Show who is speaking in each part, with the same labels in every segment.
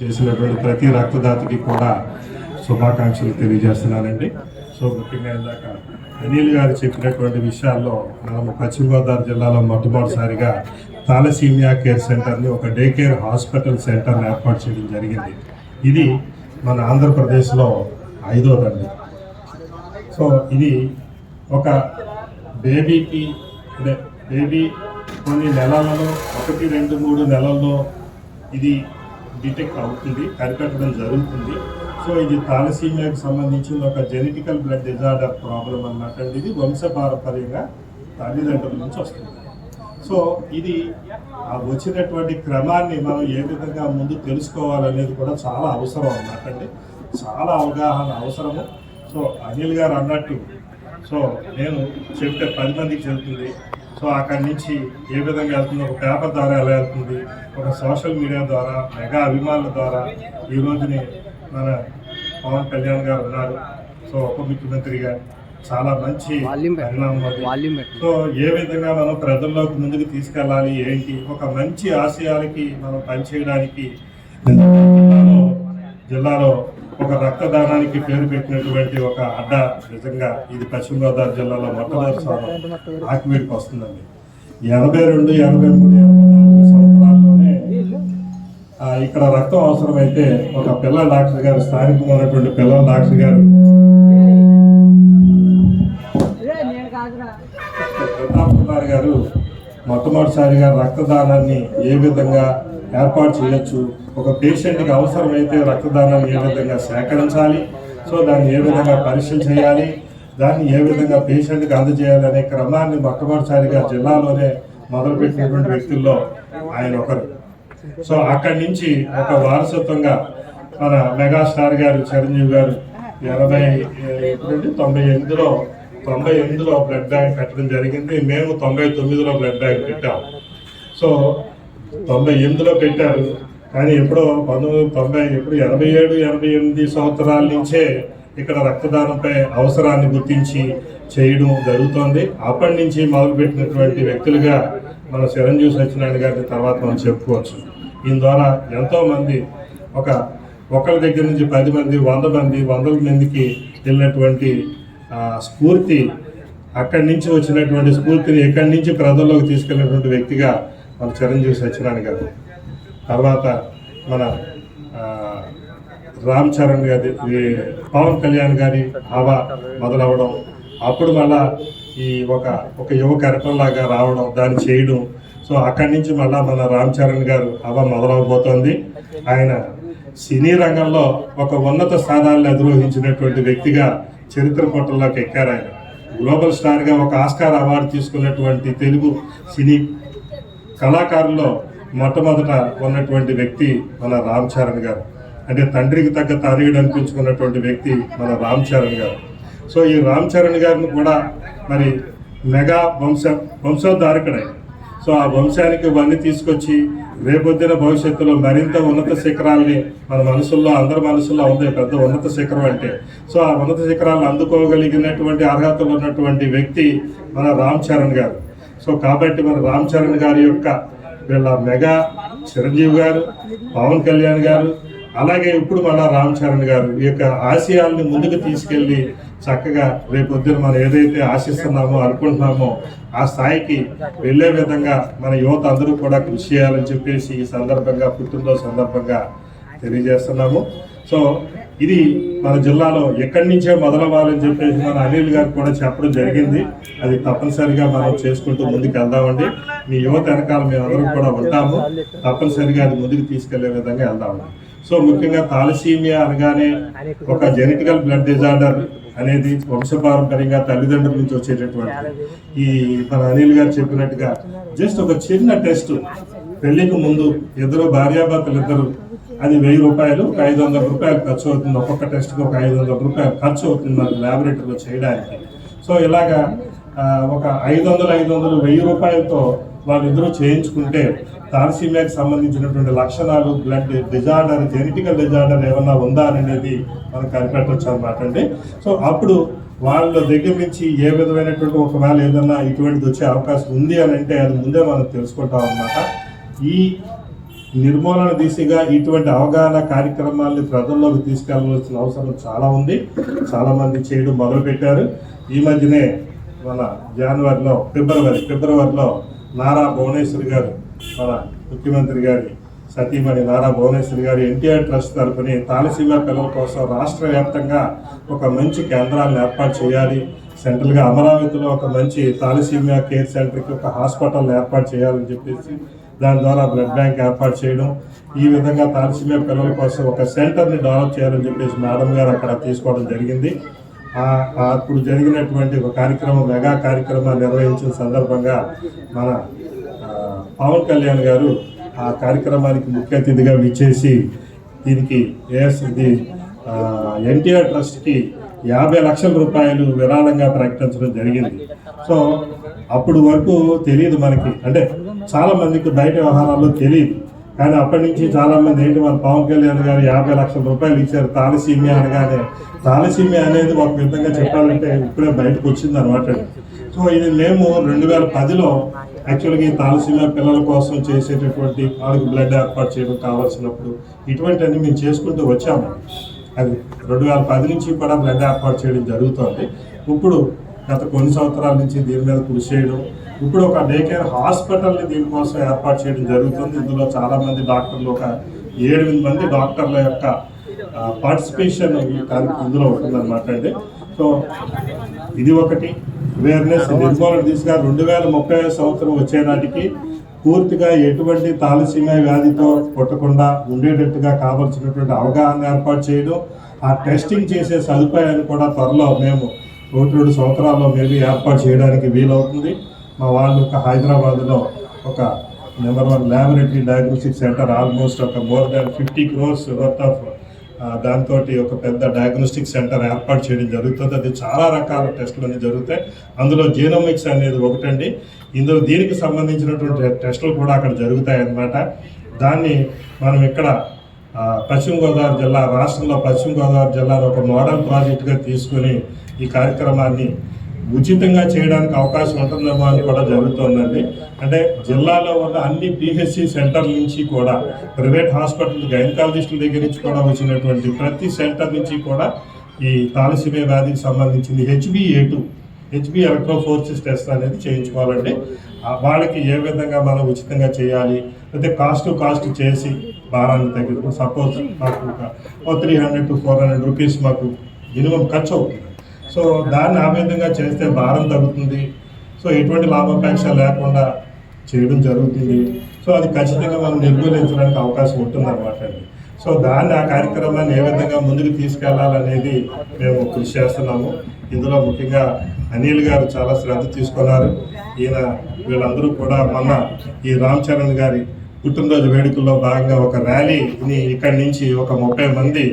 Speaker 1: చేసినటువంటి ప్రతి రక్తదాతకి కూడా శుభాకాంక్షలు తెలియజేస్తున్నానండి. సో ముఖ్యంగా ఇందాక అనిల్ గారు చెప్పినటువంటి విషయాల్లో మనము పశ్చిమ గోదావరి జిల్లాలో మొట్టమొదటిసారిగా థాలసీమియా కేర్ సెంటర్ని ఒక డే కేర్ హాస్పిటల్ సెంటర్ని ఏర్పాటు చేయడం జరిగింది. ఇది మన ఆంధ్రప్రదేశ్లో ఐదోదండి. సో ఇది ఒక బేబీకి అంటే బేబీ కొన్ని నెలలలో ఒకటి రెండు మూడు నెలల్లో ఇది డిటెక్ట్ అవుతుంది కనిపెట్టడం జరుగుతుంది. సో ఇది థాలసీమియాకి సంబంధించిన ఒక జెనెటికల్ బ్లడ్ డిజార్డర్ ప్రాబ్లం అన్నమాట ఇది వంశపారంపర్యంగా తల్లిదండ్రుల నుంచి వస్తుంది. సో ఇది ఆ వచ్చినటువంటి క్రమాన్ని మనం ఏ విధంగా ముందు తెలుసుకోవాలనేది కూడా చాలా అవసరం అన్నమాట అండి. చాలా అవగాహన అవసరము. సో అనిల్ గారు అన్నట్టు సో నేను చెప్తే పది మందికి చెబుతుంది. సో అక్కడి నుంచి ఏ విధంగా వెళ్తుంది ఒక పేపర్ ద్వారా ఎలా వెళ్తుంది ఒక సోషల్ మీడియా ద్వారా మెగా అభిమానుల ద్వారా ఈ రోజుని మన పవన్ కళ్యాణ్ గారు ఉన్నారు సో ఉప ముఖ్యమంత్రిగా చాలా మంచి. పరిణామం. సో ఏ విధంగా మనం ప్రజల్లోకి ముందుకు తీసుకెళ్ళాలి ఏంటి ఒక మంచి ఆశయాలకి మనం పనిచేయడానికి జిల్లాలో ఒక రక్తదానానికి పేరు పెట్టినటువంటి ఒక అడ్డ నిజంగా ఇది పశ్చిమ గోదావరి జిల్లాలో మొట్టమొదటిసారి ఆకివీడికి వస్తుందండి. ఎనభై రెండు ఎనభై మూడు ఎనభై నాలుగు సంవత్సరాల్లోనే ఇక్కడ రక్తం అవసరమైతే ఒక పిల్లల డాక్టర్ గారు స్థానికంగా ఉన్నటువంటి పిల్లల డాక్టర్ గారు. ప్రతాప్ కుమార్ గారు మొట్టమొదటిసారిగా రక్తదానాన్ని ఏ విధంగా ఏర్పాటు చేయొచ్చు? ఒక పేషెంట్కి అవసరమైతే రక్తదానాన్ని ఏ విధంగా సేకరించాలి? సో దాన్ని ఏ విధంగా పరీక్షలు చేయాలి? దాన్ని ఏ విధంగా పేషెంట్కి అందజేయాలి అనే క్రమాన్ని మొట్టమొదటిసారిగా జిల్లాలోనే మొదలుపెట్టినటువంటి వ్యక్తుల్లో ఆయన ఒకరు. సో అక్కడి నుంచి ఒక వారసత్వంగా మన మెగాస్టార్ గారు చిరంజీవి గారు ఎనభై ఎప్పుడండి? తొంభై ఎనిమిదిలో తొంభై ఎనిమిదిలో బ్లడ్ బ్యాంక్ పెట్టడం జరిగింది. మేము తొంభై తొమ్మిదిలో బ్లడ్ బ్యాంక్ పెట్టాము సో తొంభై ఎనిమిదిలో పెట్టారు. కానీ ఎప్పుడో పంతొమ్మిది తొంభై ఎప్పుడు ఎనభై ఏడు ఎనభై ఎనిమిది సంవత్సరాల నుంచే ఇక్కడ రక్తదానంపై అవసరాన్ని గుర్తించి చేయడం జరుగుతోంది. అప్పటి నుంచి మొదలుపెట్టినటువంటి వ్యక్తులుగా మన చిరంజీవి సత్యనారాయణ గారి తర్వాత మనం చెప్పుకోవచ్చు. దీని ద్వారా ఎంతోమంది ఒక ఒకరి దగ్గర నుంచి పది మంది వంద మంది వందల మందికి వెళ్ళినటువంటి స్ఫూర్తి అక్కడి నుంచి వచ్చినటువంటి స్ఫూర్తిని ఎక్కడి నుంచి ప్రజల్లోకి తీసుకెళ్ళినటువంటి వ్యక్తిగా మన చిరంజీవి సత్యనారాయణ గారు. తర్వాత మన రామ్ చరణ్ గారి ఈ పవన్ కళ్యాణ్ గారి హవా మొదలవడం అప్పుడు మళ్ళా ఈ ఒక ఒక యువ కార్యక్రమంలాగా రావడం దాన్ని చేయడం. సో అక్కడి నుంచి మళ్ళా మన రామ్ చరణ్ గారు హవా మొదలవబోతోంది. ఆయన సినీ రంగంలో ఒక ఉన్నత స్థానాలను అధిరోహించినటువంటి వ్యక్తిగా చరిత్ర పుటల్లోకి ఎక్కారు ఆయన. గ్లోబల్ స్టార్గా ఒక ఆస్కార్ అవార్డు తీసుకున్నటువంటి తెలుగు సినీ కళాకారుల్లో మొట్టమొదట ఉన్నటువంటి వ్యక్తి మన రామ్ చరణ్ గారు. అంటే తండ్రికి తగ్గ తనయుడు అనిపించుకున్నటువంటి వ్యక్తి మన రామ్ చరణ్ గారు. సో ఈ రామ్ చరణ్ గారిని కూడా మరి మెగా వంశ వంశోద్ధారకుడే. సో ఆ వంశానికి ఇవన్నీ తీసుకొచ్చి రేపొద్దున భవిష్యత్తులో మరింత ఉన్నత శిఖరాల్ని మన మనసుల్లో అందరి మనసుల్లో ఉంది పెద్ద ఉన్నత శిఖరం అంటే. సో ఆ ఉన్నత శిఖరాలను అందుకోగలిగినటువంటి అర్హతలు ఉన్నటువంటి వ్యక్తి మన రామ్ చరణ్ గారు. సో కాబట్టి మన రామ్ చరణ్ గారి యొక్క వీళ్ళ మెగా చిరంజీవి గారు పవన్ కళ్యాణ్ గారు అలాగే ఇప్పుడు మన రామ్ చరణ్ గారు ఈ యొక్క ఆశయాల్ని ముందుకు తీసుకెళ్ళి చక్కగా రేపొద్దున మనం ఏదైతే ఆశిస్తున్నామో అనుకుంటున్నామో ఆ స్థాయికి వెళ్ళే విధంగా మన యువత అందరూ కూడా కృషి చేయాలని చెప్పేసి ఈ సందర్భంగా పుట్టినరోజు సందర్భంగా తెలియజేస్తున్నాము. సో ఇది మన జిల్లాలో ఎక్కడి నుంచే మొదలవ్వాలని చెప్పేసి మన అనిల్ గారు కూడా చెప్పడం జరిగింది. అది తప్పనిసరిగా మనం చేసుకుంటూ ముందుకు వెళ్దామండి. మీ యువత వెనకాల మేము కూడా ఉంటాము. తప్పనిసరిగా అది ముందుకు తీసుకెళ్ళే విధంగా వెళ్దామండి. సో ముఖ్యంగా థాలసీమియా అనగానే ఒక జెనెటికల్ బ్లడ్ డిజార్డర్ అనేది వంశపారంపర్యంగా తల్లిదండ్రుల నుంచి వచ్చేటటువంటి ఈ మన అనిల్ గారు చెప్పినట్టుగా జస్ట్ ఒక చిన్న టెస్ట్ పెళ్ళికి ముందు ఇద్దరు భార్యాభర్తలు ఇద్దరు అది వెయ్యి రూపాయలు ఒక ఐదు వందల రూపాయలు ఖర్చు అవుతుంది. ఒక్కొక్క టెస్ట్కి ఒక ఐదు వందల రూపాయలు ఖర్చు అవుతుంది మనకి ల్యాబొరేటరీలో చేయడానికి. సో ఇలాగా ఒక ఐదు వందలు ఐదు వందలు వెయ్యి రూపాయలతో వాళ్ళిద్దరూ చేయించుకుంటే తారసీమియాకి సంబంధించినటువంటి లక్షణాలు బ్లడ్ డిజార్డర్ జెనెటికల్ డిజార్డర్ ఏమన్నా ఉందా అనేది మనం కనిపెట్టవచ్చు అనమాట అండి. సో అప్పుడు వాళ్ళ దగ్గర నుంచి ఏ విధమైనటువంటి ఒకవేళ ఏదన్నా ఇటువంటిది వచ్చే అవకాశం ఉంది అని అంటే అది ముందే మనం తెలుసుకుంటాం అనమాట ఈ నిర్మూలన దిశగా ఇటువంటి అవగాహన కార్యక్రమాల్ని ప్రజల్లోకి తీసుకెళ్ళవలసిన అవసరం చాలా ఉంది. చాలామంది చేయడం మొదలుపెట్టారు. ఈ మధ్యనే మన జనవరిలో ఫిబ్రవరి ఫిబ్రవరిలో నారా భువనేశ్వర్ గారు మన ముఖ్యమంత్రి గారి సతీమణి నారా భువనేశ్వరి గారు ఎన్టీఆర్ ట్రస్ట్ తరఫుని తాలసీమ పిల్లల కోసం రాష్ట్ర వ్యాప్తంగా ఒక మంచి కేంద్రాలను ఏర్పాటు చేయాలి. సెంట్రల్గా అమరావతిలో ఒక మంచి తాలసీమియా కేర్ సెంటర్కి ఒక హాస్పిటల్ ఏర్పాటు చేయాలని చెప్పేసి దాని ద్వారా బ్లడ్ బ్యాంక్ ఏర్పాటు చేయడం ఈ విధంగా తారసిమే పిల్లల కోసం ఒక సెంటర్ని డెవలప్ చేయాలని చెప్పేసి మేడం గారు అక్కడ తీసుకోవడం జరిగింది. అప్పుడు జరిగినటువంటి ఒక కార్యక్రమం మెగా కార్యక్రమాన్ని నిర్వహించిన సందర్భంగా మన పవన్ కళ్యాణ్ గారు ఆ కార్యక్రమానికి ముఖ్య అతిథిగా విచ్చేసి దీనికి ఏఎస్ ఇది ఎన్టీఆర్ ట్రస్ట్కి యాభై లక్షల రూపాయలు విరాళంగా ప్రకటించడం జరిగింది. సో అప్పుడు వరకు తెలియదు మనకి. అంటే చాలా మందికి బయట వ్యవహారాల్లో తెలియదు. కానీ అప్పటి నుంచి చాలా మంది ఏంటి మన పవన్ కళ్యాణ్ గారు యాభై లక్షల రూపాయలు ఇచ్చారు తాలసీమియా అనగానే. తాలసీమియా అనేది ఒక విధంగా చెప్పాలంటే ఇప్పుడే బయటకు వచ్చింది అనమాట సో ఇది మేము రెండు వేల పదిలో యాక్చువల్గా ఈ తాలసీమియా పిల్లల కోసం చేసేటటువంటి వాళ్ళకి బ్లడ్ ఏర్పాటు చేయడం కావాల్సినప్పుడు ఇటువంటివన్నీ మేము చేసుకుంటూ వచ్చాము. అది రెండు వేల పది నుంచి కూడా బ్లడ్ ఏర్పాటు చేయడం జరుగుతోంది. ఇప్పుడు గత కొన్ని సంవత్సరాల నుంచి దీని మీద కృషి చేయడం ఇప్పుడు ఒక డే కేర్ హాస్పిటల్ని దీనికోసం ఏర్పాటు చేయడం జరుగుతుంది. ఇందులో చాలా మంది డాక్టర్లు ఒక ఏడెనిమిది మంది డాక్టర్ల యొక్క పార్టిసిపేషన్ ఇందులో ఉంటుందన్నమాట అండి. సో ఇది ఒకటి. అవేర్నెస్ నిర్మూలన దిశగా రెండు వేల ముప్పై సంవత్సరం వచ్చే నాటికి పూర్తిగా ఎటువంటి తాలసీమియా వ్యాధితో పుట్టకుండా ఉండేటట్టుగా కావలసినటువంటి అవగాహన ఏర్పాటు చేయడం ఆ టెస్టింగ్ చేసే సదుపాయాన్ని కూడా త్వరలో మేము ఒకటి రెండు సంవత్సరాల్లో మేబీ ఏర్పాటు చేయడానికి వీలవుతుంది. మా వాళ్ళు ఒక హైదరాబాద్లో ఒక number one laboratory diagnostic centre almost ఒక more than fifty crores worth of దాంతో ఒక పెద్ద డయాగ్నోస్టిక్ సెంటర్ ఏర్పాటు చేయడం జరుగుతుంది. అది చాలా రకాల టెస్టులు అనేవి జరుగుతాయి. అందులో జీనోమిక్స్ అనేది ఒకటండి. ఇందులో దీనికి సంబంధించినటువంటి టెస్టులు కూడా అక్కడ జరుగుతాయి అన్నమాట. దాన్ని మనం ఇక్కడ పశ్చిమ గోదావరి జిల్లా రాష్ట్రంలో పశ్చిమ గోదావరి జిల్లాలో ఒక మోడల్ ప్రాజెక్టుగా తీసుకుని ఈ కార్యక్రమాన్ని ఉచితంగా చేయడానికి అవకాశం ఉంటుందేమో అని కూడా జరుగుతుందండి. అంటే జిల్లాలో ఉన్న అన్ని పిహెచ్సి సెంటర్ నుంచి కూడా ప్రైవేట్ హాస్పిటల్ గైనకాలజిస్టుల దగ్గర నుంచి కూడా వచ్చినటువంటి ప్రతి సెంటర్ నుంచి కూడా ఈ తాలసిమే వ్యాధికి సంబంధించింది HbA two HB electrophoresis test అనేది చేయించుకోవాలండి. ఆ వాళ్ళకి ఏ విధంగా మనం ఉచితంగా చేయాలి అయితే కాస్ట్ కాస్ట్ చేసి భారాన్ని తగ్గి సపోజ్ మాకు ఒక three hundred to four hundred rupees మాకు మినిమం ఖర్చు అవుతుంది. సో దాన్ని ఆ విధంగా చేస్తే భారం తగ్గుతుంది. సో ఎటువంటి లాభాపేక్ష లేకుండా చేయడం జరుగుతుంది. సో అది ఖచ్చితంగా మనం నిర్మూలించడానికి అవకాశం ఉంటుంది అనమాట అండి. సో దాన్ని ఆ కార్యక్రమాన్ని ఏ విధంగా ముందుకు తీసుకెళ్ళాలనేది మేము కృషి చేస్తున్నాము. ఇందులో ముఖ్యంగా అనిల్ గారు చాలా శ్రద్ధ తీసుకున్నారు. ఈయన వీళ్ళందరూ కూడా మొన్న ఈ రామ్ చరణ్ గారి పుట్టినరోజు వేడుకల్లో భాగంగా ఒక ర్యాలీని ఇక్కడి నుంచి ఒక ముప్పై మంది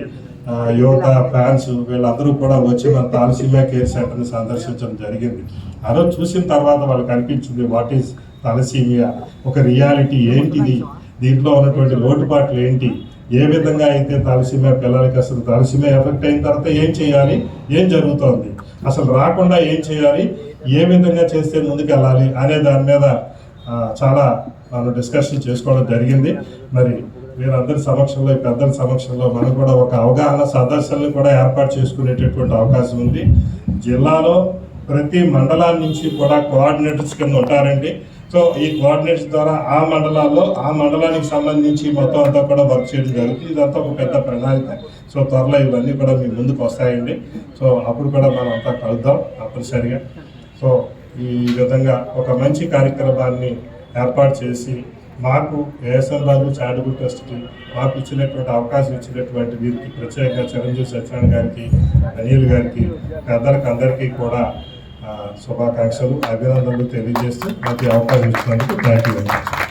Speaker 1: యోగా యువత ఫ్యాన్స్ వీళ్ళందరూ కూడా వచ్చి మన తాలసీమియా కేర్ సెంటర్ని సందర్శించడం జరిగింది. ఆ రోజు చూసిన తర్వాత వాళ్ళకి అనిపించింది వాట్ ఈస్ తాలసీమియా ఒక రియాలిటీ ఏంటిది? దీంట్లో ఉన్నటువంటి లోటుపాట్లు ఏంటి? ఏ విధంగా అయితే తలసీమ పిల్లలకి అసలు తాలసీమియా ఎఫెక్ట్ అయిన తర్వాత ఏం చేయాలి? ఏం జరుగుతోంది? అసలు రాకుండా ఏం చేయాలి? ఏ విధంగా చేస్తే ముందుకు వెళ్ళాలి అనే దాని మీద చాలా మనం డిస్కషన్ చేసుకోవడం జరిగింది. మరి మీరందరి సమక్షంలో ఈ పెద్దల సమక్షంలో మనం కూడా ఒక అవగాహన సదస్సులను కూడా ఏర్పాటు చేసుకునేటటువంటి అవకాశం ఉంది. జిల్లాలో ప్రతి మండలాల నుంచి కూడా కోఆర్డినేటర్స్ కింద ఉంటారండి. సో ఈ కోఆర్డినేట్స్ ద్వారా ఆ మండలాల్లో ఆ మండలానికి సంబంధించి మొత్తం అంతా కూడా వర్క్ చేయడం జరుగుతుంది. ఇదంతా ఒక పెద్ద ప్రణాళిక. సో త్వరలో ఇవన్నీ కూడా మీ ముందుకు వస్తాయండి. సో అప్పుడు కూడా మనం అంతా కలుద్దాం తప్పనిసరిగా. సో ఈ విధంగా ఒక మంచి కార్యక్రమాన్ని ఏర్పాటు చేసి మాకు ఏఎస్ఎల్ బాబు చారిటబుల్ ట్రస్ట్కి మాకు ఇచ్చినటువంటి అవకాశం ఇచ్చినటువంటి వీరికి ప్రత్యేకంగా చిరంజీవి సత్యనారాయణ గారికి అనిల్ గారికి పెద్దలకు అందరికీ కూడా శుభాకాంక్షలు అభినందనలు తెలియజేస్తూ మాకు అవకాశం ఇచ్చినందుకు థ్యాంక్ యూ వెరీ మచ్.